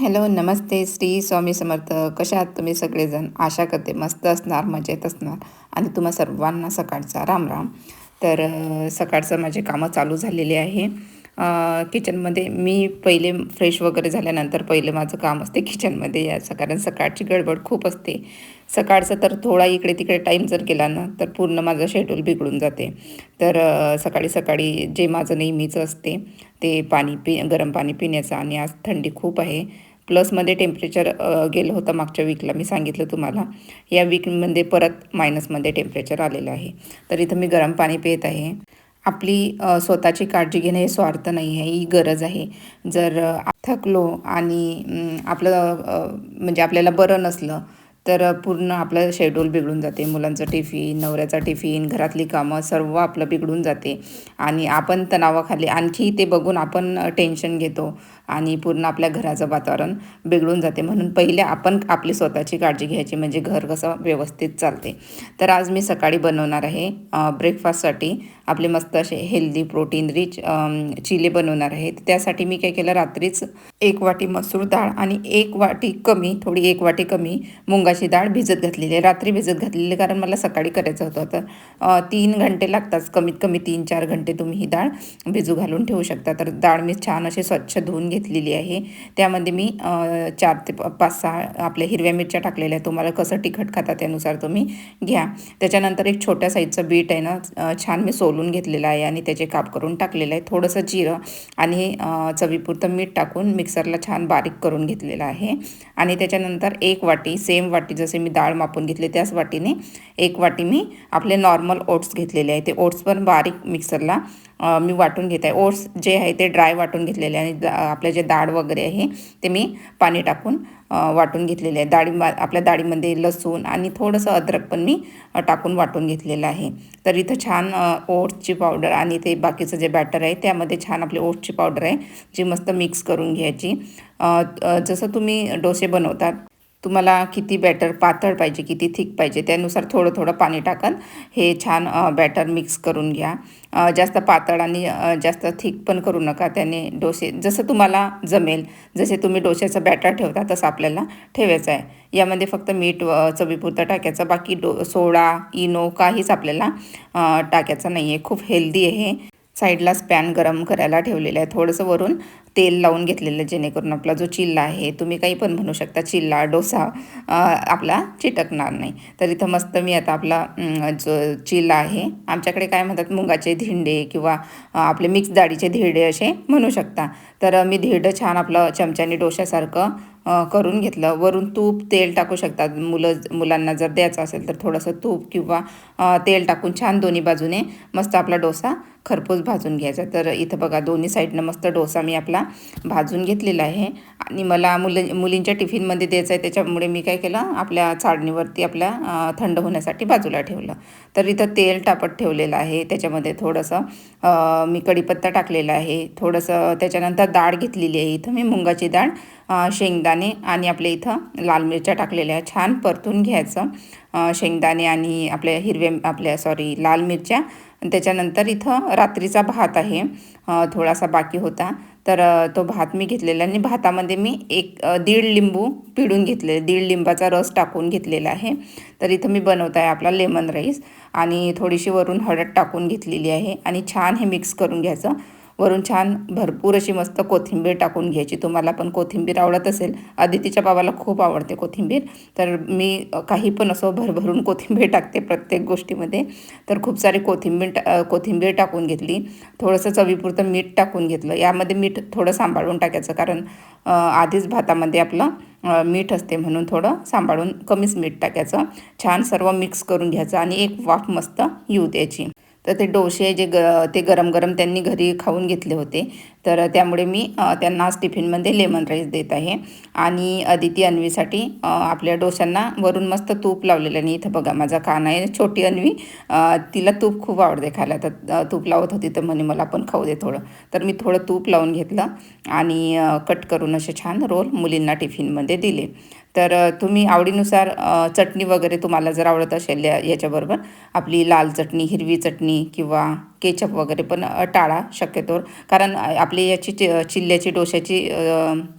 Hello नमस्ते. श्री स्वामी समर्थ. कशा आहात तुम्ही सगळेजण? आशा करते मस्त असणार मजेत असणार. आणि तुम्हा सर्वांना सकाळचा राम राम तर सकाळचं माझे कामं चालू झालेले आहे. किचनमध्ये मी पहिले फ्रेश वगैरे झाल्यानंतर पहिलं माझं काम असते किचनमध्ये याचं कारण सकाळची गडबड खूप असते. सकाळचं तर थोडा इकडे तिकडे टाईम जर गेला ना तर पूर्ण माझं शेड्यूल बिघडून जाते. तर सकाळी सकाळी जे माझं नेहमीचं असते ते पाणी पि गरम पाणी पिण्याचं. आणि आज थंडी खूप आहे. प्लसमध्ये टेम्परेचर गेलं होतं मागच्या वीकला मी सांगितलं तुम्हाला या वीकमध्ये परत मायनसमध्ये टेम्परेचर आलेलं आहे. तर इथं मी गरम पाणी पित आहे. आपली स्वतःची काळजी घेणं हे स्वार्थ नाही आहे ही गरज आहे. जर थकलो आणि आपलं म्हणजे आपल्याला बरं नसलं तर पूर्ण आपलं शेड्यूल बिघडून जाते. मुलांचं टिफिन नवऱ्याचा टिफिन घरातली कामं सर्व आपलं बिघडून जाते. आणि आपण तणावाखाली आणखी ते बघून आपण टेन्शन घेतो. आणि पूर्ण आपल्या घराचं वातावरण बिघडून जाते. म्हणून पहिले आपण आपली स्वतःची काळजी घ्यायची म्हणजे घर कसं व्यवस्थित चालते. तर आज मी सकाळी बनवणार आहे ब्रेकफास्टसाठी आपले मस्त असे हेल्दी प्रोटीन रिच चिले बनवणार आहे. त्यासाठी मी काय केलं रात्रीच एक वाटी मसूर डाळ आणि एक वाटी कमी थोडी एक वाटी कमी मुंगाची डाळ भिजत घातलेली आहे. रात्री भिजत घातलेली कारण मला सकाळी करायचं होतं. तर तीन घंटे लागतात. कमीत कमी तीन चार घंटे तुम्ही ही डाळ भिजू घालून ठेवू शकता. तर डाळ मी छान असे स्वच्छ धुवून घे घेतलेली आहे. त्यामध्ये मी चार ते पाच सहा आपल्या हिरव्या मिरच्या टाकलेल्या आहेत. तुम्हाला कसं तिखट खाता त्यानुसार तुम्ही घ्या. त्याच्यानंतर एक छोट्या साईजचं बीट आहे ना छान मी सोलून घेतलेलं आहे आणि त्याचे काप करून टाकलेलं आहे. थोडंसं जिरं आणि चवीपुरतं मीठ टाकून मिक्सरला छान बारीक करून घेतलेलं आहे. आणि त्याच्यानंतर एक वाटी सेम वाटी जसे मी डाळ मापून घेतले त्याच वाटीने एक वाटी मी आपले नॉर्मल ओट्स घेतलेले आहे. ते ओट्स पण बारीक मिक्सरला मी वाटून घेत आहे. ओट्स जे आहे ते ड्राय वाटून घेतलेले आहे आणि दा- आपले जे डाळ वगैरे आहे ते मी पाणी टाकून वाटून घेतलेले आहे. डाळी आपल्या डाळीमध्ये लसूण आणि थोडंसं अद्रक पण मी टाकून वाटून घेतलेलं आहे. तर इथं छान ओट्सची पावडर आणि ते बाकीचं जे बॅटर आहे त्यामध्ये छान आपली ओट्सची पावडर आहे जी मस्त मिक्स करून घ्यायची. जसं तुम्ही डोसे बनवतात तुम्हाला किती बॅटर पातळ पाहिजे किती थिक पाहिजे त्यानुसार थोडं थोडं पाणी टाकन. हे छान बॅटर मिक्स करून घ्या. जास्त पातळ आणि जास्त थिक पण करू नका. त्याने डोसे जसं तुम्हाला जमेल जसे तुम्ही डोश्याचं बॅटर ठेवता तसं आपल्याला ठेवायचं आहे. यामध्ये फक्त मीठ चवीपुरतं टाकायचं. बाकी डो सोडा इनो काहीच आपल्याला टाकायचं नाही आहे खूप हेल्दी आहे साईडलाच पॅन गरम करायला ठेवलेलं आहे. थोडंसं वरून तेल लावून घेतलेलं आहे, जेणेकरून आपला जो चिल्ला आहे तुम्ही काही पण म्हणू शकता चिल्ला डोसा आपला चिटकणार नाही. तर इथं मस्त मी आता आपला जो चिल्ला आहे आमच्याकडे काय म्हणतात मुगाचे धिंडे किंवा आपले मिक्स डाळीचे धिरडे असे म्हणू शकता. तर मी धिरडं छान आपलं चमच्याने डोशासारखं करून घेतलं. वरून तूप तेल टाकू शकतात. मुलं मुलांना जर द्यायचं असेल तर थोडंसं तूप किंवा तेल टाकून छान दोन्ही बाजूने मस्त आपला डोसा खरपूस भाजून घ्यायचा. तर इथं बघा दोन्ही साईडनं मस्त डोसा मी आपला भाजून घेतलेला आहे. आणि मला मुलं मुलींच्या टिफिनमध्ये द्यायचं आहे त्याच्यामुळे मी काय केलं आपल्या चाळणीवरती आपल्या थंड होण्यासाठी बाजूला ठेवलं. तर इथं तेल टापट ठेवलेलं आहे त्याच्यामध्ये थोडंसं मी कढीपत्ता टाकलेला आहे थोडंसं त्याच्यानंतर डाळ घेतलेली आहे इथं मी मुंगाची डाळ शेंगदाणे आणि आपल्या इथं लाल मिरच्या टाकलेल्या आहे छान परतून घ्यायचं शेंगदाणे आणि आपल्या हिरव्या आपल्या सॉरी लाल मिरच्या. त्याच्यानंतर इथं रात्रीचा भात आहे थोडासा बाकी होता. तर तो भात मी घेतलेला आणि भातामध्ये मी एक दीड लिंबू पिळून घेतले. दीड लिंबाचा रस टाकून घेतलेला आहे. तर इथं मी बनवत आहे आपला लेमन राईस आणि थोडीशी वरून हळद टाकून घेतलेली आहे आणि छान हे मिक्स करून घ्यायचं. वरून छान भरपूर अशी मस्त कोथिंबीर टाकून घ्यायची. तुम्हाला पण कोथिंबीर आवडत असेल आदितीच्या बाबाला खूप आवडते कोथिंबीर. तर मी काही पण असं भरभरून कोथिंबीर टाकते प्रत्येक गोष्टीमध्ये. तर खूप सारी कोथिंबीर टा कोथिंबीर टाकून घेतली. थोडंसं चवीपुरतं मीठ टाकून घेतलं. यामध्ये मीठ थोडं सांभाळून टाकायचं कारण आधीच भातामध्ये आपलं मीठ असते म्हणून थोडं सांभाळून कमीच मीठ टाकायचं. छान सर्व मिक्स करून घ्यायचं आणि एक वाफ मस्त येऊ द्यायची. तर ते डोसे जे ग ते गरम गरम त्यांनी घरी खाऊन घेतले होते. तर त्यामुळे मी त्यांना आज टिफिनमध्ये लेमन राईस देत आहे. आणि अदिती अन्वीसाठी आपल्या डोशांना वरून मस्त तूप लावलेलं आणि इथं बघा माझा कान आहे छोटी अन्वी. तिला तूप खूप आवडते खायला. तर तूप लावत होती तर म्हणे मला पण खाऊ दे थोडं. तर मी थोडं तूप लावून घेतलं. आणि कट करून असे छान रोल मुलींना टिफिनमध्ये दिले. तर तुम्ही आवडीनुसार चटणी वगैरे तुम्हाला जर आवडत असेल या याच्याबरोबर आपली लाल चटणी हिरवी चटणी किंवा केचप वगैरे पण टाळा शक्यतोवर कारण आपली याची चि चिल्ल्याची डोश्याची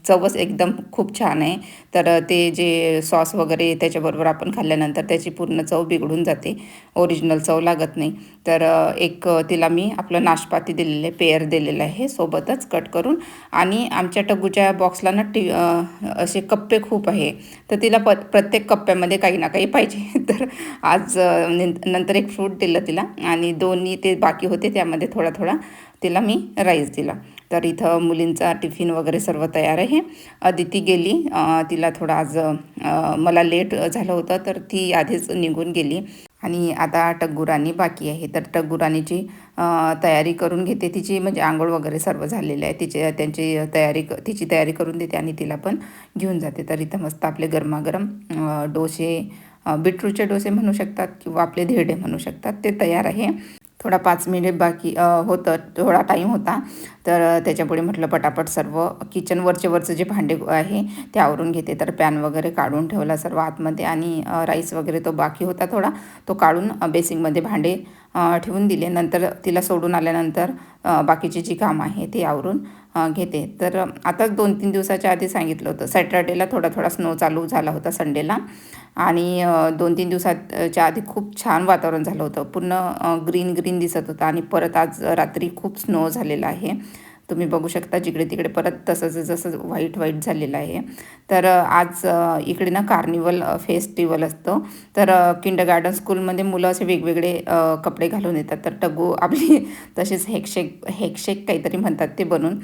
चवच एकदम खूप छान आहे. तर ते जे सॉस वगैरे त्याच्याबरोबर आपण खाल्ल्यानंतर त्याची पूर्ण चव बिघडून जाते. ओरिजिनल चव लागत नाही. तर एक तिला मी आपलं नाशपाती दिलेलं आहे पेयर दिलेलं आहे सोबतच कट करून. आणि आमच्या टगूच्या बॉक्सला ना टी असे कप्पे खूप आहे. तर तिला प प्रत्येक कप्प्यामध्ये काही ना काही पाहिजे. तर आज नंतर एक फ्रूट दिलं तिला आणि दोन्ही ते बाकी होते त्यामध्ये थोडा थोडा तिला मी राईस दिला. तर इथं मुलींचा टिफिन वगैरे सर्व तयार आहे. अदिती गेली तिला थोडं आज मला लेट झालं होतं तर ती आधीच निघून गेली. आणि आता टग्गुराणी बाकी आहे. तर टग्गुराणीची तयारी करून घेते. तिची म्हणजे आंघोळ वगैरे सर्व झालेलं आहे. तिचे त्यांची तयारी क- तिची तयारी करून देते आणि तिला पण घेऊन जाते. तर इथं मस्त आपले गरमागरम डोसे बीटरूटचे डोसे म्हणू शकतात किंवा आपले धेडे म्हणू शकतात. ते तयार आहे. थोडा पाच मिनिट बाकी होतं थोडा टाईम होता. तर त्याच्यापुढे म्हटलं पटापट सर्व किचन वरचे वरचं जे भांडे आहे ते आवरून घेते. तर पॅन वगैरे काढून ठेवला सर्व आतमध्ये आणि राईस वगैरे तो बाकी होता थोडा. तो काढून बेसिंगमध्ये भांडे ठेवून दिले. नंतर तिला सोडून आल्यानंतर बाकीचे बाकीची जी कामं आहे ती आवरून घेते. तर आता आताच दोन तीन दिवसाच्या आधी सांगितलं होतं. सॅटर्डेला थोडा थोडा स्नो चालू झाला होता संडेला. आणि दोन तीन दिवसाच्या आधी खूप छान वातावरण झालं होतं. पूर्ण ग्रीन ग्रीन दिसत होतं आणि परत आज रात्री खूप स्नो झालेला आहे. तुम्ही बघू शकता जिकडे तिकडे परत तसंच जसं व्हाईट व्हाईट झालेलं आहे. तर आज इकडे ना कार्निवल फेस्टिवल असतं. तर किंड गार्डन स्कूलमध्ये मुलं असे वेगवेगळे कपडे घालून येतात. तर टगू आपली तसेच हेकशेक हेकशेक काहीतरी म्हणतात ते बनून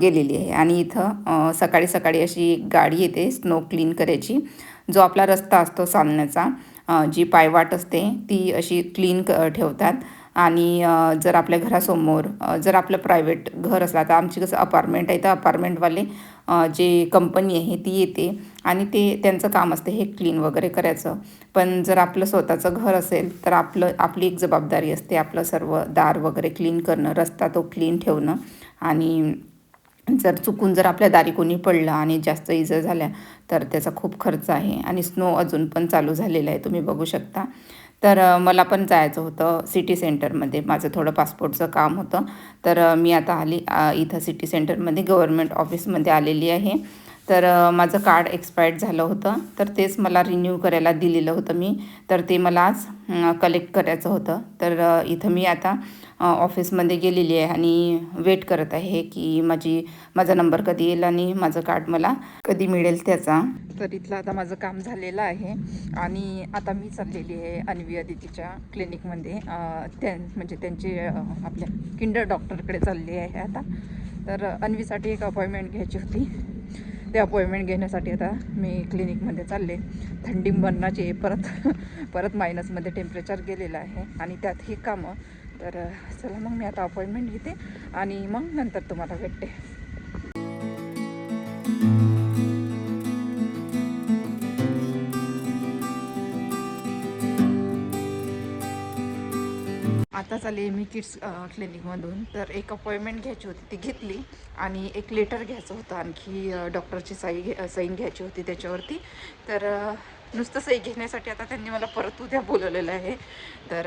गेलेली आहे. आणि इथं सकाळी सकाळी अशी एक गाडी येते स्नो क्लीन करायची. जो आपला रस्ता असतो चालण्याचा जी पायवाट असते ती अशी क्लीन क ठेवतात. आणि जर आपल्या घरासमोर जर आपलं प्रायव्हेट घर असलं तर आमची कसं अपार्टमेंट आहे तर अपार्टमेंटवाले जे कंपनी आहे ती येते आणि ते त्यांचं काम असते हे क्लीन वगैरे करायचं. पण जर आपलं स्वतःचं घर असेल तर आपलं आपली एक जबाबदारी असते आपलं सर्व दार वगैरे क्लीन करणं रस्ता तो क्लीन ठेवणं आणि जर चुकून जर आपल्या दारी कोणी पडलं आणि जास्त इजा झाल्या तर त्याचा खूप खर्च आहे आणि स्नो अजून पण चालू झालेला आहे तुम्ही बघू शकता. तर मला पण जायचं होतं सिटी सेंटरमध्ये. माझं थोडं पासपोर्टचं काम होतं. तर मी आता आली इथं सिटी सेंटरमध्ये. गव्हर्मेंट ऑफिसमध्ये आलेली आहे. तर माझं कार्ड एक्सपायर्ड झालं होतं. तर तेच मला रिन्यू करायला दिलेलं होतं मी. तर ते मला आज कलेक्ट करायचं होतं. तर इथं मी आता ऑफिसमध्ये गेलेली आहे आणि वेट करत आहे की माझी माझा नंबर कधी येईल आणि माझं कार्ड मला कधी मिळेल त्याचा. तर इथलं आता माझं काम झालेलं आहे. आणि आता मी चाललेली आहे अन्वी अदितीच्या क्लिनिकमध्ये त्यां त्या म्हणजे त्यांचे आपल्या किंडर डॉक्टरकडे चालली आहे आता. तर अन्वीसाठी एक अपॉइंटमेंट घ्यायची होती. ते अपॉइंटमेंट घेण्यासाठी आता मी क्लिनिकमध्ये चालले. थंडी मरणाची परत परत मायनसमध्ये टेम्परेचर गेलेलं आहे. आणि त्यात ही कामं. तर चला मग मी आता अपॉइंटमेंट घेते आणि मग नंतर तुम्हाला भेटते. आताच आले मी किड्स क्लिनिकमधून. तर एक अपॉइंटमेंट घ्यायची होती ती घेतली. आणि एक लेटर घ्यायचं होतं आणखी डॉक्टरची सही घे साईन घ्यायची होती त्याच्यावरती. तर नुसतं सही घेण्यासाठी आता त्यांनी मला परत उद्या बोलवलेलं आहे. तर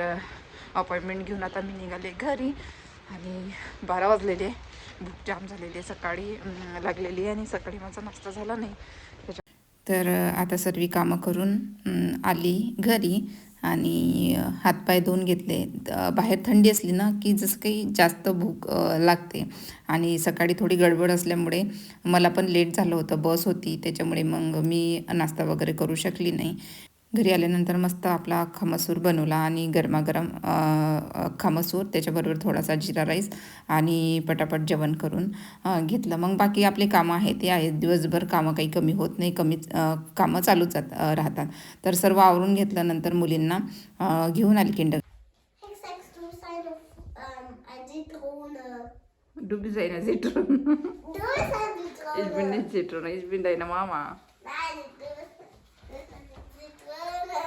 अपॉइंटमेंट घेऊन आता मी निघाले घरी. आणि बारा वाजलेले भूक जाम झालेली आहे. सकाळी लागलेली आहे आणि सकाळी माझा नाश्ता झाला नाही. तर आता सर्व कामं करून आली घरी. आणि हातपाय धुवून घेतले. बाहेर थंडी असली ना की जसं काही जास्त भूक लागते. आणि सकाळी थोडी गडबड असल्यामुळे मला पण लेट झालं होतं बस होती. त्याच्यामुळे मग मी नाश्ता वगैरे करू शकली नाही. घरी आल्यानंतर मस्त आपला अख्खा मसूर बनवला आणि गरमागरम अख्खा मसूर त्याच्याबरोबर थोडासा जिरा राईस आणि पटापट जेवण करून घेतलं मग बाकी आपले कामं आहेत ते आहेत दिवसभर कामं काही कमी होत नाही कमी कामं चालूच जात राहतात तर सर्व आवरून घेतलं नंतर मुलींना घेऊन आली किंड Zitrone. Du bist eine Zitrone. Du bist Zitrone. Zitrone, ich bin deine Mama. Nein, du bist,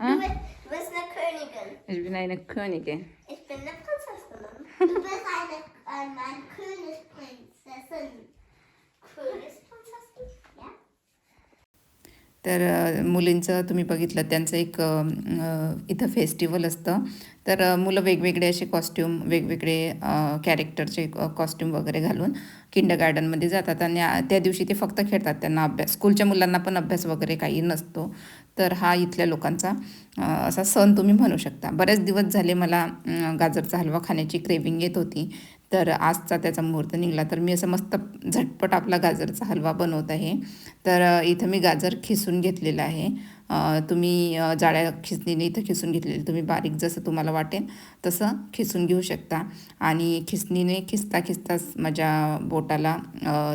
Hä? Du bist, du bist eine Königin. Ich bin eine Königin. तर मुलींचं तुम्ही बघितलं त्यांचं एक इथं फेस्टिवल असतं. तर मुलं वेगवेगळे असे कॉस्ट्यूम वेगवेगळे कॅरेक्टरचे कॉस्ट्यूम वगैरे घालून किंड गार्डनमध्ये जातात आणि त्या दिवशी ते फक्त खेळतात. त्यांना अभ्यास स्कूलच्या मुलांना पण अभ्यास वगैरे काही नसतो. तर हा इथल्या लोकांचा असा सण तुम्ही म्हणू शकता. बरेच दिवस झाले मला गाजरचा हलवा खाण्याची क्रेविंग येत होती. तर आजचा त्याचा मुहूर्त निघाला. तर मी असं मस्त झटपट आपला गाजरचा हलवा बनवत आहे. तर इथं मी गाजर खिसून घेतलेलं आहे. तुम्ही जाळ्या खिसणीने इथं खिसून घेतलेले. तुम्ही बारीक जसं तुम्हाला वाटेल तसं खिसून घेऊ शकता. आणि खिसणीने खिसता खिसताच माझ्या बोटाला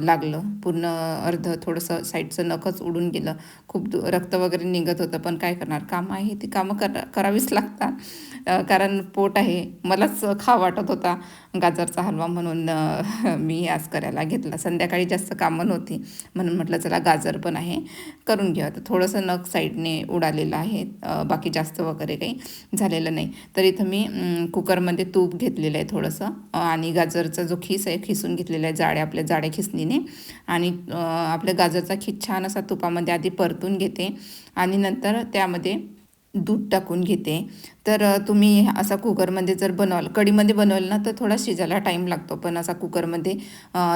लागलं. पूर्ण अर्ध थोडंसं साईडचं नखच उडून गेलं. खूप रक्त वगैरे निघत होतं. पण काय करणार? काम आहे ती कामं करा करावीच लागतात. कारण पोट आहे. मलाच खा वाटत होता. गाजरचा हलवा म्हणून मी आज करायला घेतला. संध्याकाळी जास्त कामं नव्हती. म्हणून म्हटलं चला गाजर पण आहे. करून घ्या तर थोडंसं नख साईडने उडालेलं आहे. बाकी जास्त वगैरे काही झालेलं नाही. तर इथं मी कुकरमध्ये तूप घेतलेलं आहे थोडंसं आणि गाजरचा जो खीस आहे खिसून घेतलेला आहे जाड्या आपल्या जाड्या खिसणीने. आणि आपल्या गाजरचा खीस छान असा तुपामध्ये आधी परतून घेते. आणि नंतर त्यामध्ये दूध टाकून घेते. तर तुम्ही असा कुकरमध्ये जर बनवाल कढीमध्ये बनवाल ना तर थोडा शिजायला टाईम लागतो पण असा कुकरमध्ये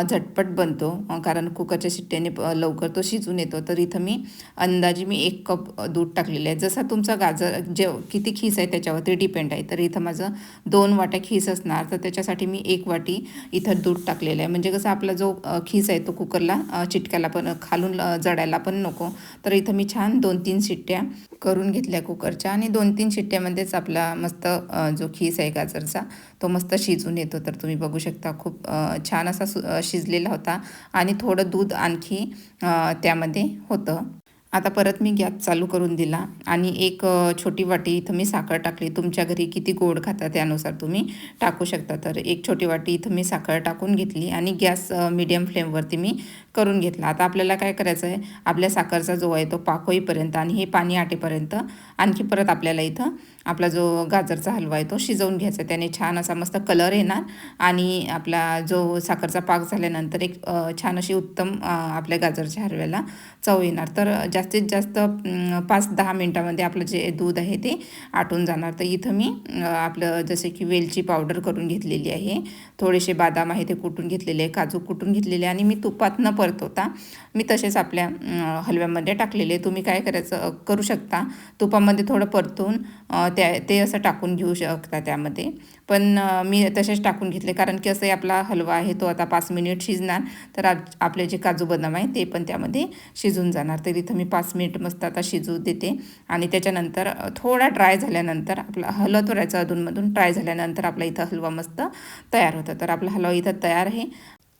झटपट बनतो कारण कुकरच्या शिट्ट्याने लवकर तो शिजून येतो. तर इथं मी अंदाजे मी एक कप दूध टाकलेलं आहे. जसा तुमचा गाजर जे किती खीस आहे त्याच्यावरती डिपेंड आहे. तर इथं माझं दोन वाट्या खीस असणार तर त्याच्यासाठी मी एक वाटी इथं दूध टाकलेलं आहे. म्हणजे कसं आपला जो खीस आहे तो कुकरला चिटकायला पण खालून जडायला पण नको. तर इथं मी छान दोन तीन शिट्ट्या करून घेतल्या कुकर कुकरच्या आणि दोन तीन शिट्ट्यामध्येच आपला मस्त जो खीस आहे गाजरचा तो मस्त शिजून येतो. तर तुम्ही बघू शकता खूप छान असा सु शिजलेला होता आणि थोडं दूध आणखी त्यामध्ये होतं. आता परत मी गॅस चालू करून दिला आणि एक छोटी वाटी इथं मी साखर टाकली. तुमच्या घरी किती गोड खाता त्यानुसार तुम्ही टाकू शकता. तर एक छोटी वाटी इथं मी साखर टाकून घेतली आणि गॅस मीडियम फ्लेमवरती मी करून घेतला. आता आपल्याला काय करायचं आहे? आपल्या साखरचा जो आहे तो पाक होईपर्यंत आणि हे पाणी आटेपर्यंत आणखी परत आपल्याला इथं आपला जो गाजरचा हलवा आहे तो शिजवून घ्यायचा त्याने छान असा मस्त कलर येणार आणि आपला जो साखरचा पाक झाल्यानंतर एक छान अशी उत्तम आपल्या गाजरच्या हलव्याला चव येणार. तर जास्तीत जास्त पाच दहा मिनटामध्ये आपलं जे दूध आहे ते आटून जाणार. तर इथं मी आपलं जसे की वेलची पावडर करून घेतलेली आहे. थोडेसे बदाम आहे ते कुटून घेतलेले आहे. काजू कुटून घेतलेले आणि मी तुपात न परतवता मी तसेच आपल्या हलव्यामध्ये टाकलेले. तुम्ही काय करायचं करू शकता. तुपामध्ये थोडं परतून त्या ते असं टाकून घेऊ शकता त्यामध्ये. पण मी तसेच टाकून घेतले. कारण की असंही आपला हलवा आहे तो आता पाच मिनिट शिजणार. तर आज आपले जे काजू बदाम आहे ते पण त्यामध्ये शिजून जाणार. तर इथं मी पाच मिनिट मस्त आता शिजू देते. आणि त्याच्यानंतर थोडा ड्राय झाल्यानंतर आपला हलत राहायचं अधूनमधून ड्राय झाल्यानंतर आपला इथं हलवा मस्त तयार होतं. तर आपला हलवा इथं तयार आहे.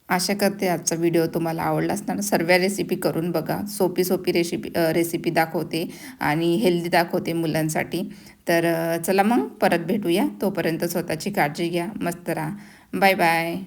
आशा करते आजचा व्हिडिओ तुम्हाला आवडला असणार. सर्व रेसिपी करून बघा. सोपी सोपी रेसिपी रेसिपी दाखवते आणि हेल्दी दाखवते मुलांसाठी. तर चला मग परत भेटूया. तोपर्यंत स्वतःची काळजी घ्या. मस्त राहा. Bye bye